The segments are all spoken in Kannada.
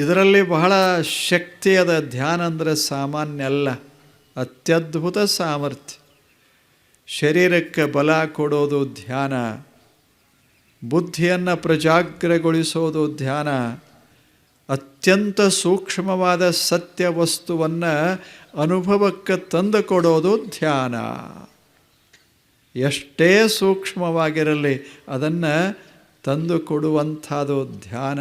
ಇದರಲ್ಲಿ ಬಹಳ ಶಕ್ತಿಯಾದ ಧ್ಯಾನ ಅಂದರೆ ಸಾಮಾನ್ಯ ಅಲ್ಲ, ಅತ್ಯದ್ಭುತ ಸಾಮರ್ಥ್ಯ. ಶರೀರಕ್ಕೆ ಬಲ ಕೊಡೋದು ಧ್ಯಾನ, ಬುದ್ಧಿಯನ್ನು ಪ್ರಜಾಗ್ರಗೊಳಿಸೋದು ಧ್ಯಾನ, ಅತ್ಯಂತ ಸೂಕ್ಷ್ಮವಾದ ಸತ್ಯ ವಸ್ತುವನ್ನು ಅನುಭವಕ್ಕೆ ತಂದು ಕೊಡೋದು ಧ್ಯಾನ. ಎಷ್ಟೇ ಸೂಕ್ಷ್ಮವಾಗಿರಲಿ ಅದನ್ನು ತಂದು ಕೊಡುವಂಥದ್ದು ಧ್ಯಾನ.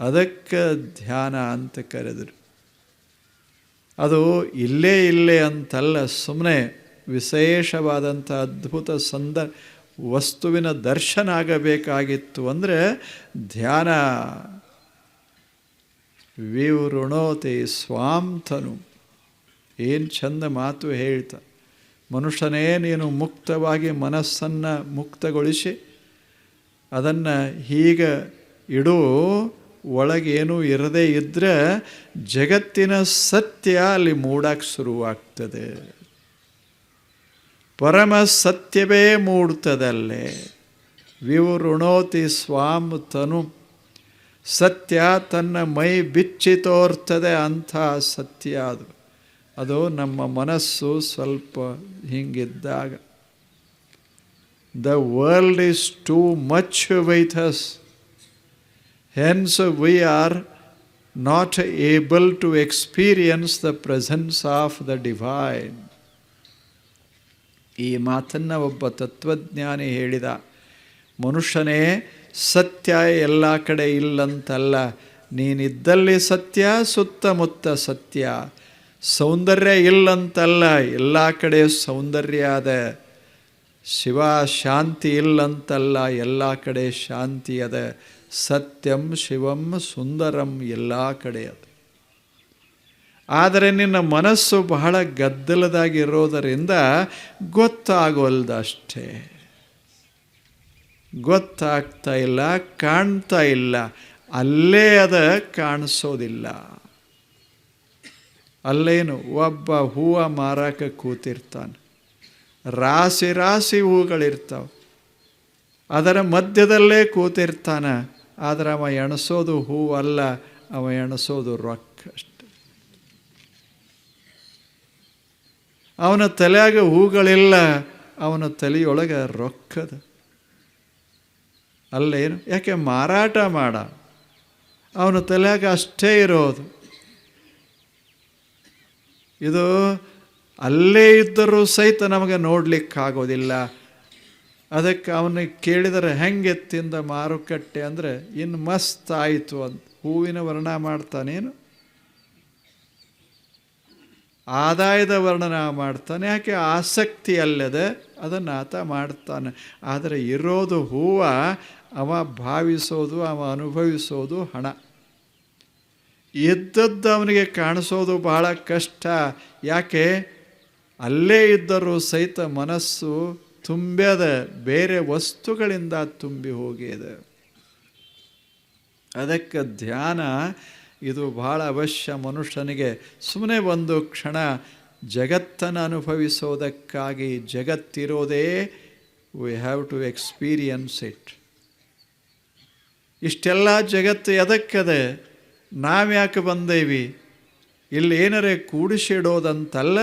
ಅದಕ್ಕೆ ಧ್ಯಾನ ಅಂತ ಕರೆದರು. ಅದು ಇಲ್ಲೇ ಇಲ್ಲೇ ಅಂತಲ್ಲ ಸುಮ್ಮನೆ ವಿಶೇಷವಾದಂಥ ಅದ್ಭುತ ಸಂದ ವಸ್ತುವಿನ ದರ್ಶನ ಆಗಬೇಕಾಗಿತ್ತು ಅಂದರೆ ಧ್ಯಾನ. ವಿವೃಣೋತಿ ಸ್ವಾಂತನು ಏನು ಚಂದ ಮಾತು ಹೇಳ್ತ. ಮನುಷ್ಯನೇ, ನೀನು ಮುಕ್ತವಾಗಿ ಮನಸ್ಸನ್ನು ಮುಕ್ತಗೊಳಿಸಿ, ಅದನ್ನು ಹೀಗೆ ಇಡು ಒಳಗೇನು ಇರದೇ ಇದ್ದರೆ ಜಗತ್ತಿನ ಸತ್ಯ ಅಲ್ಲಿ ಮೂಡಕ್ಕೆ ಶುರುವಾಗ್ತದೆ. ಪರಮ ಸತ್ಯವೇ ಮೂಡ್ತದಲ್ಲೇ. ವಿವೃಣೋತಿ ಸ್ವಾಮ್ ತನು ಸತ್ಯ ತನ್ನ ಮೈ ಬಿಚ್ಚಿ ತೋರ್ತದೆ ಅಂಥ ಸತ್ಯ ಅದು. ಅದು ನಮ್ಮ ಮನಸ್ಸು ಸ್ವಲ್ಪ ಹಿಂಗಿದ್ದಾಗ. The world is too much with us we are not able to experience the presence of the divine. ಈ ಮಾತನ್ನು ಒಬ್ಬ ತತ್ವಜ್ಞಾನಿ ಹೇಳಿದ, ಮನುಷ್ಯನೇ, ಸತ್ಯ ಎಲ್ಲ ಕಡೆ ಇಲ್ಲಂತಲ್ಲ. ನೀನಿದ್ದಲ್ಲಿ ಸತ್ಯ, ಸುತ್ತಮುತ್ತ ಸತ್ಯ. ಸೌಂದರ್ಯ ಇಲ್ಲಂತಲ್ಲ. ಎಲ್ಲ ಕಡೆ ಸೌಂದರ್ಯ ಅದ. ಶಿವ ಶಾಂತಿ ಇಲ್ಲಂತಲ್ಲ. ಎಲ್ಲ ಕಡೆ ಶಾಂತಿ ಅದ. ಸತ್ಯಂ ಶಿವಂ ಸುಂದರಂ ಎಲ್ಲ ಕಡೆ ಅದು. ಆದರೆ ನಿನ್ನ ಮನಸ್ಸು ಬಹಳ ಗದ್ದಲದಾಗಿರೋದರಿಂದ ಗೊತ್ತಾಗೋಲ್ದಷ್ಟೇ. ಗೊತ್ತಾಗ್ತಾ ಇಲ್ಲ, ಕಾಣ್ತಾ ಇಲ್ಲ, ಅಲ್ಲೇ ಅದ ಕಾಣಿಸೋದಿಲ್ಲ. ಅಲ್ಲೇನು, ಒಬ್ಬ ಹೂವು ಮಾರಕ್ಕೆ ಕೂತಿರ್ತಾನೆ. ರಾಸಿ ರಾಸಿ ಹೂಗಳಿರ್ತಾವೆ. ಅದರ ಮಧ್ಯದಲ್ಲೇ ಕೂತಿರ್ತಾನೆ. ಆದರೆ ಅವ ಎಣಸೋದು ಹೂವು ಅಲ್ಲ, ಅವ ಎಣಸೋದು ರೊಕ್ಕ ಅಷ್ಟೆ. ಅವನ ತಲೆಯಾಗ ಹೂಗಳಿಲ್ಲ, ಅವನ ತಲೆಯೊಳಗೆ ರೊಕ್ಕದ ಅಲ್ಲೇನು ಯಾಕೆ ಮಾರಾಟ ಮಾಡ? ಅವನ ತಲೆಯಾಗ ಅಷ್ಟೇ ಇರೋದು. ಇದು ಅಲ್ಲೇ ಇದ್ದರೂ ಸಹಿತ ನಮಗೆ ನೋಡಲಿಕ್ಕಾಗೋದಿಲ್ಲ. ಅದಕ್ಕೆ ಅವನಿಗೆ ಕೇಳಿದರೆ, ಹೆಂಗೆ ತಿಂದ ಮಾರುಕಟ್ಟೆ ಅಂದರೆ ಇನ್ನು ಮಸ್ತ್ ಆಯಿತು ಅಂತ. ಹೂವಿನ ವರ್ಣ ಮಾಡ್ತಾನೇನು ಆದಾಯದ ವರ್ಣನ ಮಾಡ್ತಾನೆ. ಯಾಕೆ? ಆಸಕ್ತಿ ಅಲ್ಲದೆ ಅದನ್ನು ಆತ ಮಾಡ್ತಾನೆ. ಆದರೆ ಇರೋದು ಹೂವು, ಅವ ಭಾವಿಸೋದು, ಅವ ಅನುಭವಿಸೋದು ಹಣ. ಇದ್ದದ್ದು ಅವನಿಗೆ ಕಾಣಿಸೋದು ಬಹಳ ಕಷ್ಟ. ಯಾಕೆ? ಅಲ್ಲೇ ಇದ್ದರೂ ಸಹಿತ ಮನಸ್ಸು ತುಂಬ್ಯದ ಬೇರೆ ವಸ್ತುಗಳಿಂದ ತುಂಬಿ ಹೋಗಿದೆ. ಅದಕ್ಕೆ ಧ್ಯಾನ, ಇದು ಬಹಳ ಅವಶ್ಯ ಮನುಷ್ಯನಿಗೆ. ಸುಮ್ಮನೆ ಒಂದು ಕ್ಷಣ ಜಗತ್ತನ್ನು ಅನುಭವಿಸೋದಕ್ಕಾಗಿ ಜಗತ್ತಿರೋದೇ we have to experience it ಇಷ್ಟೆಲ್ಲ ಜಗತ್ತು ಎದಕ್ಕದೆ ನಾವ್ಯಾಕೆ ಬಂದೇವಿ? ಇಲ್ಲಿ ಏನರೇ ಕೂಡಿಸಿಡೋದಂತಲ್ಲ,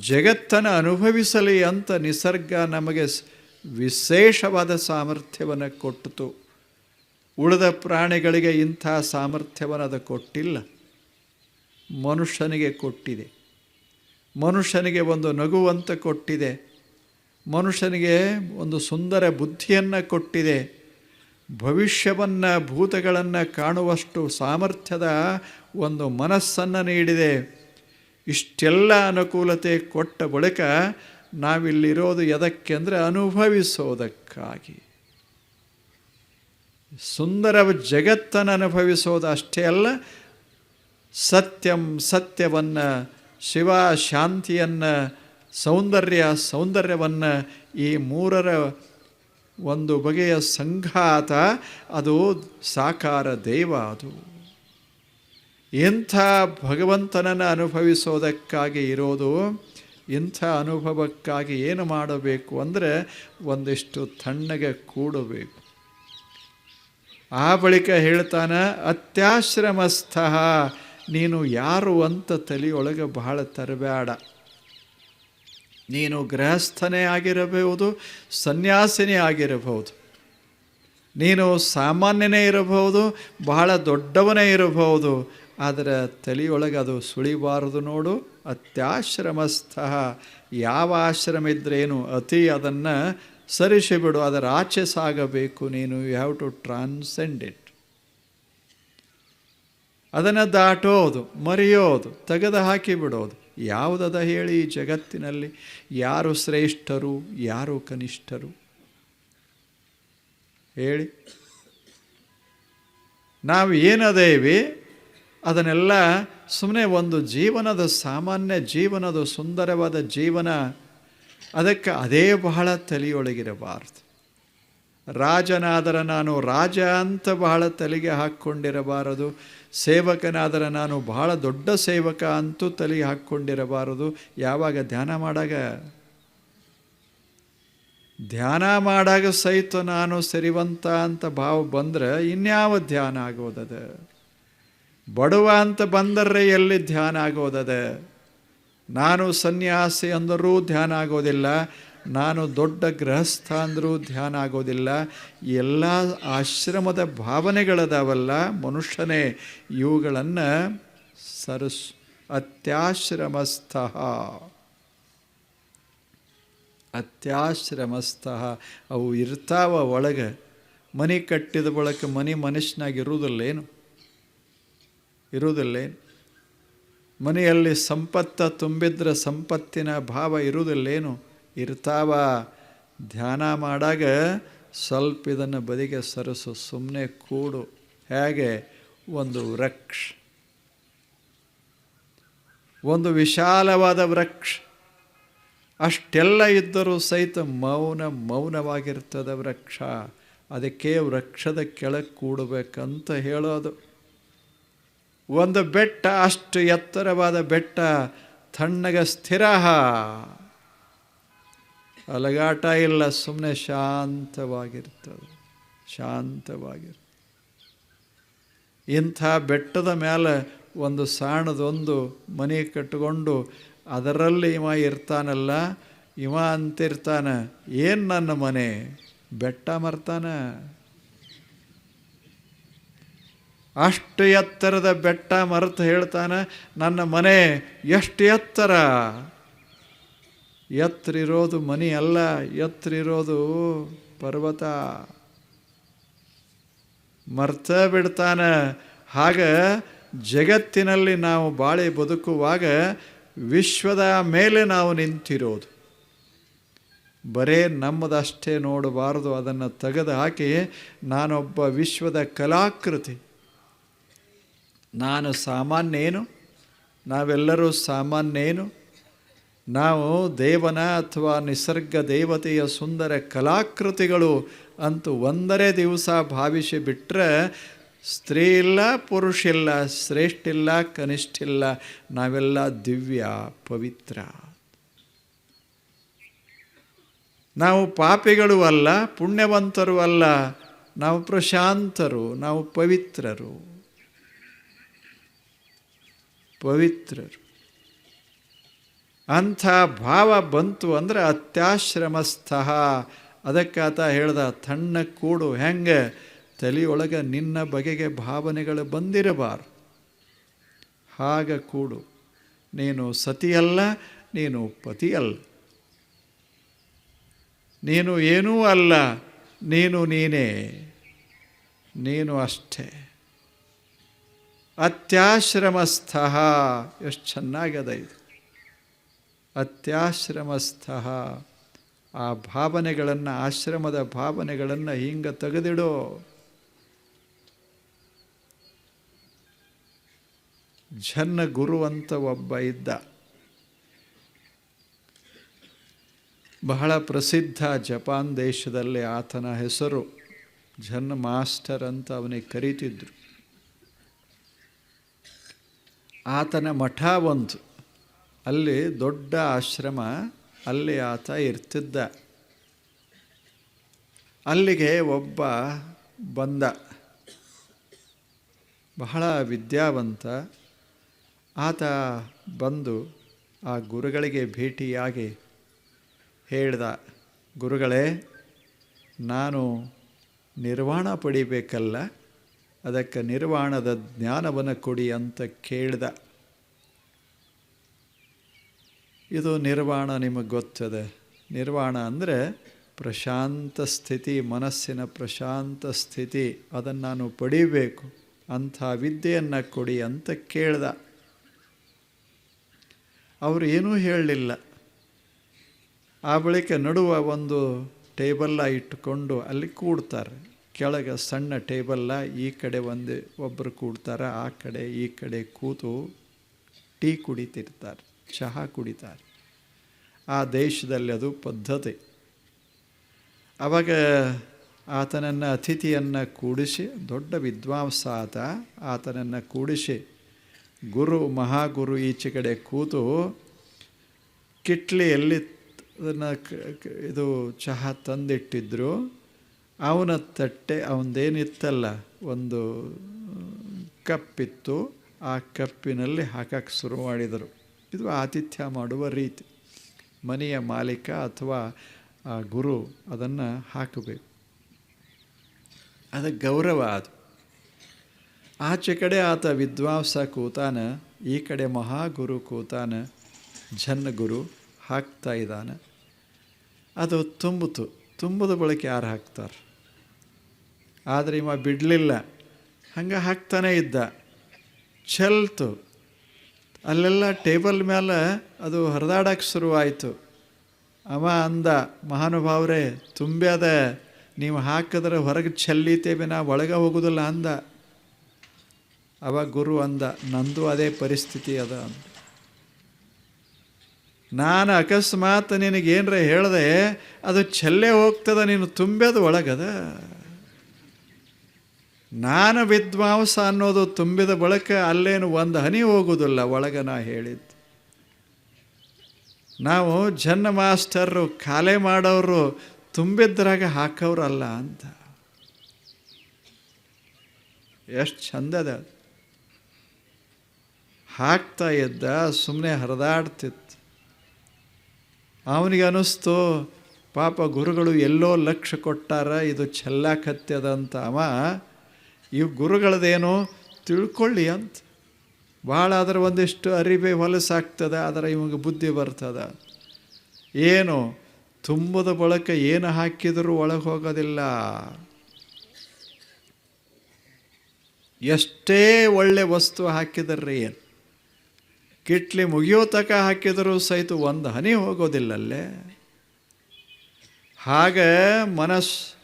ಜಗತ್ತನ್ನು ಅನುಭವಿಸಲಿ ಅಂತ ನಿಸರ್ಗ ನಮಗೆ ವಿಶೇಷವಾದ ಸಾಮರ್ಥ್ಯವನ್ನು ಕೊಟ್ಟಿತು. ಉಳಿದ ಪ್ರಾಣಿಗಳಿಗೆ ಇಂಥ ಸಾಮರ್ಥ್ಯವನ್ನು ಅದು ಕೊಟ್ಟಿಲ್ಲ. ಮನುಷ್ಯನಿಗೆ ಕೊಟ್ಟಿದೆ. ಮನುಷ್ಯನಿಗೆ ಒಂದು ನಗುವಂತ ಕೊಟ್ಟಿದೆ. ಮನುಷ್ಯನಿಗೆ ಒಂದು ಸುಂದರ ಬುದ್ಧಿಯನ್ನು ಕೊಟ್ಟಿದೆ. ಭವಿಷ್ಯವನ್ನು, ಭೂತಗಳನ್ನು ಕಾಣುವಷ್ಟು ಸಾಮರ್ಥ್ಯದ ಒಂದು ಮನಸ್ಸನ್ನು ನೀಡಿದೆ. ಇಷ್ಟೆಲ್ಲ ಅನುಕೂಲತೆ ಕೊಟ್ಟ ಬಳಿಕ ನಾವಿಲ್ಲಿರೋದು ಎದಕ್ಕೆ ಅಂದರೆ ಅನುಭವಿಸೋದಕ್ಕಾಗಿ. ಸುಂದರ ಜಗತ್ತನ್ನು ಅನುಭವಿಸೋದು ಅಷ್ಟೇ ಅಲ್ಲ, ಸತ್ಯಂ ಸತ್ಯವನ್ನು ಶಿವ ಶಾಂತಿಯನ್ನು ಸೌಂದರ್ಯ ಸೌಂದರ್ಯವನ್ನು ಈ ಮೂರರ ಒಂದು ಬಗೆಯ ಸಂಘಾತ, ಅದು ಸಾಕಾರ ದೈವ ಅದು. ಎಂಥ ಭಗವಂತನನ್ನು ಅನುಭವಿಸೋದಕ್ಕಾಗಿ ಇರೋದು, ಇಂಥ ಅನುಭವಕ್ಕಾಗಿ ಏನು ಮಾಡಬೇಕು ಅಂದರೆ ಒಂದಿಷ್ಟು ತಣ್ಣಗೆ ಕೂಡಬೇಕು. ಆ ಬಳಿಕ ಹೇಳ್ತಾನೆ, ಅತ್ಯಾಶ್ರಮಸ್ಥ, ನೀನು ಯಾರು ಅಂತ ತಲೆಯೊಳಗೆ ಬಹಳ ತರಬೇಡ. ನೀನು ಗೃಹಸ್ಥನೇ ಆಗಿರಬಹುದು, ಸನ್ಯಾಸಿನೇ ಆಗಿರಬಹುದು. ನೀನು ಸಾಮಾನ್ಯನೇ ಇರಬಹುದು, ಬಹಳ ದೊಡ್ಡವನೇ ಇರಬಹುದು, ಆದರೆ ತಲೆಯೊಳಗೆ ಅದು ಸುಳಿಬಾರದು ನೋಡು, ಅತ್ಯಾಶ್ರಮಸ್ಥ. ಯಾವ ಆಶ್ರಮ ಇದ್ರೇನು ಅತಿ ಅದನ್ನು ಸರಿಸಿಬಿಡು, ಅದರ ಆಚೆ ಸಾಗಬೇಕು, ನೀನು you have to transcend it ಅದನ್ನು ದಾಟೋದು, ಮರೆಯೋದು, ತೆಗೆದು ಹಾಕಿ ಬಿಡೋದು ಯಾವುದದ ಹೇಳಿ ಜಗತ್ತಿನಲ್ಲಿ? ಯಾರು ಶ್ರೇಷ್ಠರು, ಯಾರು ಕನಿಷ್ಠರು? ಹೇಳಿ. ನಾವು ಏನದೇವಿ? ಅದನ್ನೆಲ್ಲ ಸುಮ್ಮನೆ ಒಂದು ಜೀವನದ ಸಾಮಾನ್ಯ ಜೀವನದ ಸುಂದರವಾದ ಜೀವನ, ಅದಕ್ಕೆ ಅದೇ ಬಹಳ ತಲೆಯೊಳಗಿರಬಾರ್ದು. ರಾಜನಾದರೆ ನಾನು ರಾಜ ಅಂತ ಬಹಳ ತಲೆಗೆ ಹಾಕ್ಕೊಂಡಿರಬಾರದು. ಸೇವಕನಾದರೆ ನಾನು ಬಹಳ ದೊಡ್ಡ ಸೇವಕ ಅಂತೂ ತಲೆಗೆ ಹಾಕ್ಕೊಂಡಿರಬಾರದು. ಯಾವಾಗ ಧ್ಯಾನ ಮಾಡಾಗ ಧ್ಯಾನ ಮಾಡಾಗ ಸಹಿತ ನಾನು ಸರಿವಂತ ಅಂತ ಭಾವ ಬಂದರೆ ಇನ್ಯಾವ ಧ್ಯಾನ ಆಗೋದದ? ಬಡವ ಅಂತ ಬಂದರೆ ಎಲ್ಲಿ ಧ್ಯಾನ ಆಗೋದದ? ನಾನು ಸನ್ಯಾಸಿ ಅಂದರೂ ಧ್ಯಾನ ಆಗೋದಿಲ್ಲ. ನಾನು ದೊಡ್ಡ ಗೃಹಸ್ಥ ಅಂದರೂ ಧ್ಯಾನ ಆಗೋದಿಲ್ಲ. ಎಲ್ಲ ಆಶ್ರಮದ ಭಾವನೆಗಳದಾವಲ್ಲ ಮನುಷ್ಯನೇ, ಇವುಗಳನ್ನು ಸರಸ್, ಅತ್ಯಾಶ್ರಮಸ್ಥಃ. ಅತ್ಯಾಶ್ರಮಸ್ಥಃ. ಅವು ಇರ್ತಾವ ಒಳಗೆ. ಮನೆ ಕಟ್ಟಿದ ಬಳಕ ಮನೆ ಮನುಷ್ಯನಾಗ ಇರುವುದಲ್ಲೇನು? ಇರುವುದಿಲ್ಲೇನು? ಮನೆಯಲ್ಲಿ ಸಂಪತ್ತ ತುಂಬಿದ್ರೆ ಸಂಪತ್ತಿನ ಭಾವ ಇರುವುದಿಲ್ಲೇನು? ಇರ್ತಾವ. ಧ್ಯಾನ ಮಾಡಾಗ ಸ್ವಲ್ಪ ಇದನ್ನು ಬದಿಗೆ ಸರಸು ಸುಮ್ಮನೆ ಕೂಡು. ಹೇಗೆ? ಒಂದು ವೃಕ್ಷ. ಒಂದು ವಿಶಾಲವಾದ ವೃಕ್ಷ. ಅಷ್ಟೆಲ್ಲ ಇದ್ದರೂ ಸಹಿತ ಮೌನ, ಮೌನವಾಗಿರ್ತದೆ ವೃಕ್ಷ. ಅದಕ್ಕೆ ವೃಕ್ಷದ ಕೆಳಗೆ ಕೂಡಬೇಕಂತ ಹೇಳೋದು. ಒಂದು ಬೆಟ್ಟ, ಅಷ್ಟು ಎತ್ತರವಾದ ಬೆಟ್ಟ, ತಣ್ಣಗ ಸ್ಥಿರ ಅಲಗಾಟ ಇಲ್ಲ ಸುಮ್ಮನೆ ಶಾಂತವಾಗಿರ್ತದೆ ಶಾಂತವಾಗಿರ್ತದೆ ಇಂಥ ಬೆಟ್ಟದ ಮೇಲೆ ಒಂದು ಸಾಣದೊಂದು ಮನೆ ಕಟ್ಟಿಕೊಂಡು ಅದರಲ್ಲಿ ಇವ ಇರ್ತಾನಲ್ಲ, ಇವ ಅಂತಿರ್ತಾನೆ, ಏನು ನನ್ನ ಮನೆ? ಬೆಟ್ಟ ಮರ್ತಾನ. ಅಷ್ಟು ಎತ್ತರದ ಬೆಟ್ಟ ಮರೆತು ಹೇಳ್ತಾನೆ, ನನ್ನ ಮನೆ ಎಷ್ಟು ಎತ್ತರ? ಎತ್ತರಿರೋದು ಮನೆ ಅಲ್ಲ ಎತ್ತರಿರೋದು ಪರ್ವತ. ಮರ್ತ ಬಿಡ್ತಾನೆ. ಹಾಗ ಜಗತ್ತಿನಲ್ಲಿ ನಾವು ಬಾಳೆ ಬದುಕುವಾಗ ವಿಶ್ವದ ಮೇಲೆ ನಾವು ನಿಂತಿರೋದು. ಬರೇ ನಮ್ಮದಷ್ಟೇ ನೋಡಬಾರದು, ಅದನ್ನು ತೆಗೆದು ಹಾಕಿ ನಾನೊಬ್ಬ ವಿಶ್ವದ ಕಲಾಕೃತಿ. ನಾನು ಸಾಮಾನ್ಯ ಏನು ನಾವೆಲ್ಲರೂ ಸಾಮಾನ್ಯ ಏನು ನಾವು ದೇವನ ಅಥವಾ ನಿಸರ್ಗ ದೇವತೆಯ ಸುಂದರ ಕಲಾಕೃತಿಗಳು ಅಂತೂ ಒಂದರೇ ದಿವಸ ಭಾವಿಸಿ ಬಿಟ್ಟರೆ ಸ್ತ್ರೀ ಇಲ್ಲ ಪುರುಷ ಇಲ್ಲ ಶ್ರೇಷ್ಠ ಇಲ್ಲ ಕನಿಷ್ಠ ಇಲ್ಲ ನಾವೆಲ್ಲ ದಿವ್ಯ, ಪವಿತ್ರ. ನಾವು ಪಾಪಿಗಳು ಅಲ್ಲ, ಪುಣ್ಯವಂತರು ಅಲ್ಲ, ನಾವು ಪ್ರಶಾಂತರು, ನಾವು ಪವಿತ್ರರು. ಪವಿತ್ರರು. ಅಂಥ ಭಾವ ಬಂತು ಅಂದರೆ ಅತ್ಯಾಶ್ರಮಸ್ಥ. ಅದಕ್ಕಾತ ಹೇಳ್ದ, ತಣ್ಣ ಕೂಡು, ಹೆಂಗೆ? ತಲೆಯೊಳಗೆ ನಿನ್ನ ಬಗೆಗೆ ಭಾವನೆಗಳು ಬಂದಿರಬಾರ್ದು. ಹಾಗ ಕೂಡು. ನೀನು ಸತಿಯಲ್ಲ, ನೀನು ಪತಿಯಲ್ಲ. ನೀನು ಏನೂ ಅಲ್ಲ, ನೀನು ನೀನೇ. ನೀನು ಅಷ್ಟೇ. ಅತ್ಯಾಶ್ರಮಸ್ಥ. ಎಷ್ಟು ಚೆನ್ನಾಗದ ಇದು. ಅತ್ಯಾಶ್ರಮಸ್ಥ. ಆ ಭಾವನೆಗಳನ್ನು, ಆಶ್ರಮದ ಭಾವನೆಗಳನ್ನು ಹಿಂಗೆ ತೆಗೆದಿಡೋ. ಜನ್ನ ಗುರು ಅಂತ ಒಬ್ಬ ಇದ್ದ. ಬಹಳ ಪ್ರಸಿದ್ಧ ಜಪಾನ್ ದೇಶದಲ್ಲಿ ಆತನ ಹೆಸರು ಝನ್ ಮಾಸ್ಟರ್ ಅಂತ ಅವನಿಗೆ ಕರೀತಿದ್ರು. ಆತನ ಮಠ ಒಂದು. ಅಲ್ಲಿ ದೊಡ್ಡ ಆಶ್ರಮ ಅಲ್ಲಿ ಆತ ಇರ್ತಿದ್ದ. ಅಲ್ಲಿಗೆ ಒಬ್ಬ ಬಂದ. ಬಹಳ ವಿದ್ಯಾವಂತ. ಆತ ಬಂದು ಆ ಗುರುಗಳಿಗೆ ಭೇಟಿಯಾಗಿ ಹೇಳ್ದ, ಗುರುಗಳೇ, ನಾನು ನಿರ್ವಾಣ ಪಡಿಬೇಕಲ್ಲ, ಅದಕ್ಕೆ ನಿರ್ವಾಣದ ಜ್ಞಾನವನ್ನು ಕೊಡಿ ಅಂತ ಕೇಳ್ದ. ಇದು ನಿರ್ವಾಣ ನಿಮಗೆ ಗೊತ್ತದೆ. ನಿರ್ವಾಣ ಅಂದರೆ ಪ್ರಶಾಂತ ಸ್ಥಿತಿ, ಮನಸ್ಸಿನ ಪ್ರಶಾಂತ ಸ್ಥಿತಿ. ಅದನ್ನು ನಾನು ಪಡಿಬೇಕು. ಅಂಥ ವಿದ್ಯೆಯನ್ನು ಕೊಡಿ ಅಂತ ಕೇಳ್ದ. ಅವರು ಏನೂ ಹೇಳಲಿಲ್ಲ. ಆ ಬಳಿಕ ನಡುವ ಒಂದು ಟೇಬಲ್ಲ ಇಟ್ಟುಕೊಂಡು ಅಲ್ಲಿ ಕೂಡ್ತಾರೆ. ಕೆಳಗೆ ಸಣ್ಣ ಟೇಬಲ್ಲ ಈ ಕಡೆ ಒಂದು ಒಬ್ಬರು ಕೂಡ್ತಾರೆ, ಆ ಕಡೆ ಈ ಕಡೆ ಕೂತು ಟೀ ಕುಡಿತಿರ್ತಾರೆ. ಚಹಾ ಕುಡಿತಾರೆ. ಆ ದೇಶದಲ್ಲಿ ಅದು ಪದ್ಧತಿ. ಅವಾಗ ಆತನನ್ನು ಅತಿಥಿಯನ್ನು ಕೂಡಿಸಿ, ದೊಡ್ಡ ವಿದ್ವಾಂಸ ಆತ ಆತನನ್ನು ಕೂಡಿಸಿ, ಗುರು ಮಹಾಗುರು ಈಚೆ ಕಡೆ ಕೂತು ಕಿಟ್ಲಿಯಲ್ಲಿ ಅದನ್ನು ಇದು ಚಹಾ ತಂದಿಟ್ಟಿದ್ರು. ಅವನ ತಟ್ಟೆ ಅವನದೇನಿತ್ತಲ್ಲ ಒಂದು ಕಪ್ಪಿತ್ತು. ಆ ಕಪ್ಪಿನಲ್ಲಿ ಹಾಕಕ್ಕೆ ಶುರು ಮಾಡಿದರು. ಇದು ಆತಿಥ್ಯ ಮಾಡುವ ರೀತಿ. ಮನೆಯ ಮಾಲೀಕ ಅಥವಾ, ಆ, ಗುರು ಅದನ್ನು ಹಾಕಬೇಕು. ಅದು ಗೌರವ ಅದು. ಆಚೆ ಕಡೆ ಆತ ವಿದ್ವಾಂಸ ಕೂತಾನ, ಈ ಕಡೆ ಮಹಾಗುರು ಕೂತಾನ ಜನ್ನ ಗುರು ಹಾಕ್ತಾ ಇದ್ದಾನೆ. ಅದು ತುಂಬಿತು, ತುಂಬದ ಬಳಕೆ ಯಾರು ಹಾಕ್ತಾರೆ? ಆದರೆ ಇವ ಬಿಡಲಿಲ್ಲ. ಹಂಗೆ ಹಾಕ್ತಾನೇ ಇದ್ದ. ಚೆಲ್ತು ಅಲ್ಲೆಲ್ಲ ಟೇಬಲ್ ಮೇಲೆ ಅದು ಹರಿದಾಡಕ್ಕೆ ಶುರುವಾಯಿತು. ಅವ ಅಂದ, ಮಹಾನುಭಾವರೇ, ತುಂಬ್ಯಾದ, ನೀವು ಹಾಕಿದ್ರೆ ಹೊರಗೆ ಚೆಲ್ಲಿತೇವೆ ನಾ ಒಳಗೆ ಹೋಗೋದಿಲ್ಲ ಅಂದ. ಅವ ಗುರು ಅಂದ, ನಂದು ಅದೇ ಪರಿಸ್ಥಿತಿ ಅದ ಅಂದ. ನಾನು ಅಕಸ್ಮಾತ್ ನಿನಗೇನರ ಹೇಳಿದೆ, ಅದು ಚೆಲ್ಲೇ ಹೋಗ್ತದ, ನೀನು ತುಂಬ್ಯದ ಒಳಗದ? ನಾನು ವಿದ್ವಾಂಸ ಅನ್ನೋದು ತುಂಬಿದ ಬಳಕ ಅಲ್ಲೇನು ಒಂದು ಹನಿ ಹೋಗುವುದಿಲ್ಲ ಒಳಗೆ ನಾ ಹೇಳಿದ್ದು. ನಾವು ಜನ್ನ ಮಾಸ್ಟರು, ಖಾಲೆ ಮಾಡೋರು, ತುಂಬಿದ್ರಾಗ ಹಾಕೋರಲ್ಲ ಅಂತ. ಎಷ್ಟು ಚಂದದ ಹಾಕ್ತಾ ಇದ್ದ ಸುಮ್ಮನೆ ಹರಿದಾಡ್ತಿತ್ತು. ಅವನಿಗೆ ಅನ್ನಿಸ್ತು ಪಾಪ ಗುರುಗಳು ಎಲ್ಲೋ ಲಕ್ಷ್ಯ ಕೊಟ್ಟಾರ, ಇದು ಚೆಲ್ಲಾಕತ್ಯದಂತ ಅವ ಇವು ಗುರುಗಳದೇನೋ ತಿಳ್ಕೊಳ್ಳಿ ಅಂತ. ಭಾಳ ಅದರ ಒಂದಿಷ್ಟು ಅರಿವೆ ಹೊಲಸಾಗ್ತದೆ, ಆದರೆ ಇವಾಗ ಬುದ್ಧಿ ಬರ್ತದೆ. ಏನು, ತುಂಬದ ಬಳಕ ಏನು ಹಾಕಿದರೂ ಒಳಗೆ ಹೋಗೋದಿಲ್ಲ. ಎಷ್ಟೇ ಒಳ್ಳೆ ವಸ್ತು ಹಾಕಿದರೆ ಏನು. ಕಿಟ್ಲಿ ಮುಗಿಯೋ ತಕ ಹಾಕಿದರೂ ಸಹಿತ ಒಂದು ಹನಿ ಹೋಗೋದಿಲ್ಲಲ್ಲೇ. ಹಾಗೆ ಮನಸ್ಸು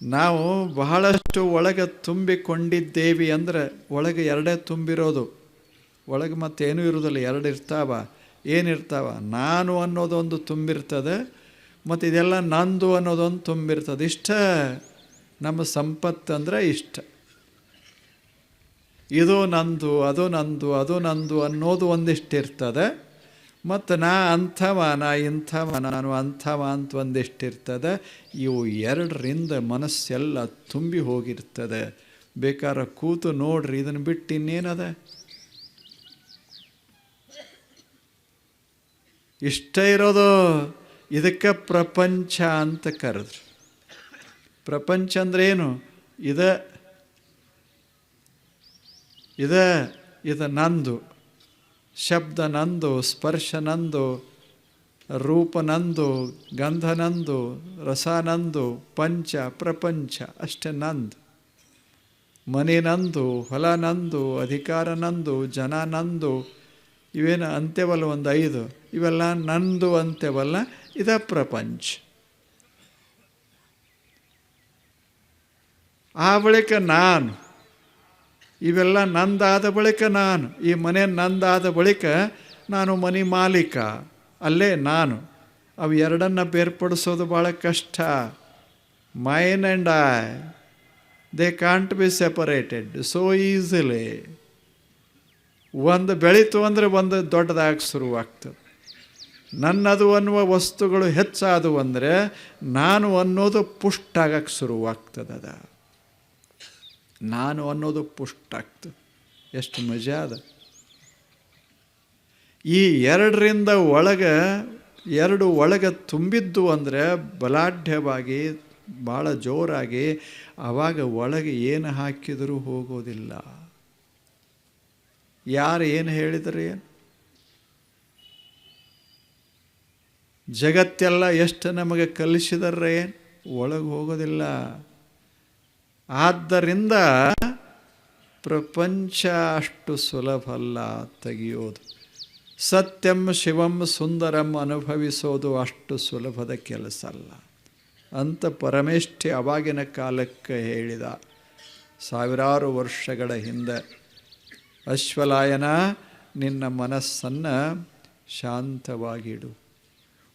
ನಾವು ಬಹಳಷ್ಟು ಒಳಗೆ ತುಂಬಿಕೊಂಡಿದ್ದೇವೆ ಅಂದರೆ ಒಳಗೆ ಎರಡೇ ತುಂಬಿರೋದು. ಒಳಗೆ ಮತ್ತೇನೂ ಇರೋದಿಲ್ಲ ಎರಡು ಇರ್ತಾವ. ಏನಿರ್ತಾವ ನಾನು ಅನ್ನೋದೊಂದು ತುಂಬಿರ್ತದೆ, ಮತ್ತು ಇದೆಲ್ಲ ನಂದು ಅನ್ನೋದೊಂದು ತುಂಬಿರ್ತದೆ. ಇಷ್ಟ ನಮ್ಮ ಸಂಪತ್ತು ಅಂದರೆ ಇಷ್ಟ. ಇದು ನಂದು, ಅದು ನಂದು ಅದು ನಂದು ಅನ್ನೋದು ಒಂದಿಷ್ಟು ಇರ್ತದೆ ಮತ್ತು ನಾ ಅಂಥವ, ನಾ ಇಂಥವ, ನಾನು ಅಂಥವ ಅಂತ ಒಂದಿಷ್ಟಿರ್ತದೆ. ಇವು ಎರಡರಿಂದ ಮನಸ್ಸೆಲ್ಲ ತುಂಬಿ ಹೋಗಿರ್ತದೆ. ಬೇಕಾದ್ರೆ ಕೂತು ನೋಡ್ರಿ, ಇದನ್ನು ಬಿಟ್ಟು ಇನ್ನೇನದ? ಇಷ್ಟ ಇರೋದು, ಇದಕ್ಕೆ ಪ್ರಪಂಚ ಅಂತ ಕರೆದ್ರು. ಪ್ರಪಂಚ ಅಂದ್ರೆ ಏನು? ಇದ ಇದ, ಇದು ನಂದು. ಶಬ್ದ ನಂದು ಸ್ಪರ್ಶ ನಂದು ರೂಪ ನಂದು ಗಂಧ ನಂದು ರಸ ನಂದು ಪಂಚ, ಪ್ರಪಂಚ, ಅಷ್ಟೇ ನಂದು. ಮನೆ ನಂದು ಹೊಲ ನಂದು ಅಧಿಕಾರ ನಂದು ಜನ ನಂದು ಇವೇನು ಅಂತ್ಯವಲ್ಲ ಒಂದು ಐದು? ಇವೆಲ್ಲ ನಂದು ಅಂತ್ಯವಲ್ಲ, ಇದ ಪ್ರಪಂಚ. ಆ ಬಳಿಕ ನಾನು ಇವೆಲ್ಲ ನಂದಾದ ಬಳಿಕ ನಾನು, ಈ ಮನೆ ನಂದಾದ ಬಳಿಕ ನಾನು ಮನೆ ಮಾಲೀಕ, ಅಲ್ಲೇ ನಾನು. ಅವು ಎರಡನ್ನು ಬೇರ್ಪಡಿಸೋದು ಭಾಳ ಕಷ್ಟ. Mind and I they can't be separated so easily ಒಂದು ಬೆಳೀತು ಅಂದರೆ ಒಂದು ದೊಡ್ಡದಾಗಿ ಶುರುವಾಗ್ತದೆ. ನನ್ನದು ಅನ್ನುವ ವಸ್ತುಗಳು ಹೆಚ್ಚಾದವು ಅಂದರೆ ನಾನು ಅನ್ನೋದು ಪುಷ್ಟಾಗಕ್ಕೆ ಶುರುವಾಗ್ತದೆ ನಾನು ಅನ್ನೋದು ಪುಷ್ಟ ಆಗ್ತದೆ. ಎಷ್ಟು ಮಜಾ ಅದ. ಈ ಎರಡರಿಂದ ಒಳಗ, ಎರಡು ಒಳಗೆ ತುಂಬಿದ್ದು ಅಂದರೆ ಬಲಾಢ್ಯವಾಗಿ ಭಾಳ ಜೋರಾಗಿ ಆವಾಗ ಒಳಗೆ ಏನು ಹಾಕಿದರೂ ಹೋಗೋದಿಲ್ಲ. ಯಾರು ಏನು ಹೇಳಿದರೆ ಏನು? ಜಗತ್ತೆಲ್ಲ ಎಷ್ಟು ನಮಗೆ ಕಲಿಸಿದರೆ ಏನು? ಒಳಗೆ ಹೋಗೋದಿಲ್ಲ. ಆದ್ದರಿಂದ ಪ್ರಪಂಚ ಅಷ್ಟು ಸುಲಭ ಅಲ್ಲ ತೆಗೆಯೋದು. ಸತ್ಯಂ ಶಿವಂ ಸುಂದರಂ ಅನುಭವಿಸೋದು ಅಷ್ಟು ಸುಲಭದ ಕೆಲಸ ಅಲ್ಲ ಅಂತ ಪರಮೇಷ್ಠಿ ಅವಾಗಿನ ಕಾಲಕ್ಕೆ ಹೇಳಿದ. ಸಾವಿರಾರು ವರ್ಷಗಳ ಹಿಂದೆ, ಅಶ್ವಲಾಯನ ನಿನ್ನ ಮನಸ್ಸನ್ನು ಶಾಂತವಾಗಿಡು.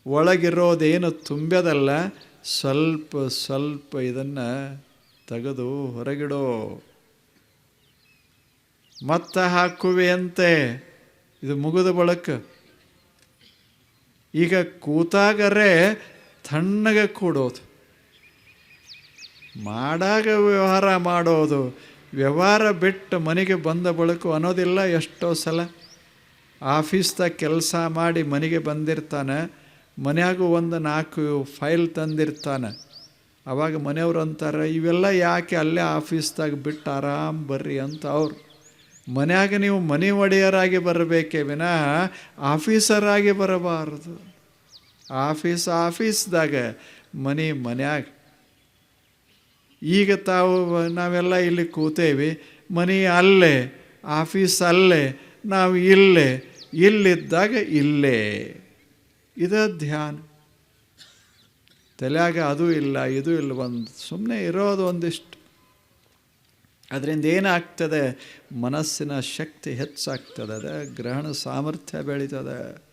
ಒಳಗಿರೋದೇನು ತುಂಬ್ಯದಲ್ಲ, ಸ್ವಲ್ಪ ಸ್ವಲ್ಪ ಇದನ್ನು ತೆಗೆದು ಹೊರಗಿಡೋ. ಮತ್ತೆ ಹಾಕುವೆ ಅಂತೆ. ಇದು ಮುಗಿದ ಬಳಕ. ಈಗ ಕೂತಾಗರೆ ತಣ್ಣಗೆ ಕೂಡೋದು. ಮಾಡಾಗ ವ್ಯವಹಾರ ಮಾಡೋದು. ವ್ಯವಹಾರ ಬಿಟ್ಟು ಮನೆಗೆ ಬಂದ ಬಳಕು ಅನ್ನೋದಿಲ್ಲ ಎಷ್ಟೋ ಸಲ. ಆಫೀಸ್ದಾಗ ಕೆಲಸ ಮಾಡಿ ಮನೆಗೆ ಬಂದಿರ್ತಾನೆ. ಮನೆಯಾಗೂ ಒಂದು ನಾಲ್ಕು ಫೈಲ್ ತಂದಿರ್ತಾನೆ. ಅವಾಗ ಮನೆಯವ್ರು ಅಂತಾರೆ, ಇವೆಲ್ಲ ಯಾಕೆ ಅಲ್ಲೇ ಆಫೀಸ್ದಾಗ ಬಿಟ್ಟು ಆರಾಮ್ ಬರ್ರಿ ಅಂತ ಅವ್ರು. ಮನೆಯಾಗ ನೀವು ಮನೆ ಒಡೆಯರಾಗಿ ಬರಬೇಕೇ ವಿನಃ ಆಫೀಸರಾಗಿ ಬರಬಾರದು. ಆಫೀಸ್ ಆಫೀಸ್ದಾಗ ಮನೆ ಮನೆಯಾಗ. ಈಗ ತಾವು ನಾವೆಲ್ಲ ಇಲ್ಲಿ ಕೂತೇವಿ, ಮನೆ ಅಲ್ಲೇ, ಆಫೀಸ್ ಅಲ್ಲೇ, ನಾವು ಇಲ್ಲೇ, ಇಲ್ಲಿದ್ದಾಗ ಇಲ್ಲೇ. ಇದ ಧ್ಯಾನ. ತಲೆಯಾಗ ಅದು ಇಲ್ಲ, ಇದು ಇಲ್ಲ, ಒಂದು ಸುಮ್ಮನೆ ಇರೋದು ಒಂದಿಷ್ಟು. ಅದರಿಂದ ಏನಾಗ್ತದೆ? ಮನಸ್ಸಿನ ಶಕ್ತಿ ಹೆಚ್ಚಾಗ್ತದೆ ಗ್ರಹಣ ಸಾಮರ್ಥ್ಯ ಬೆಳೀತದೆ.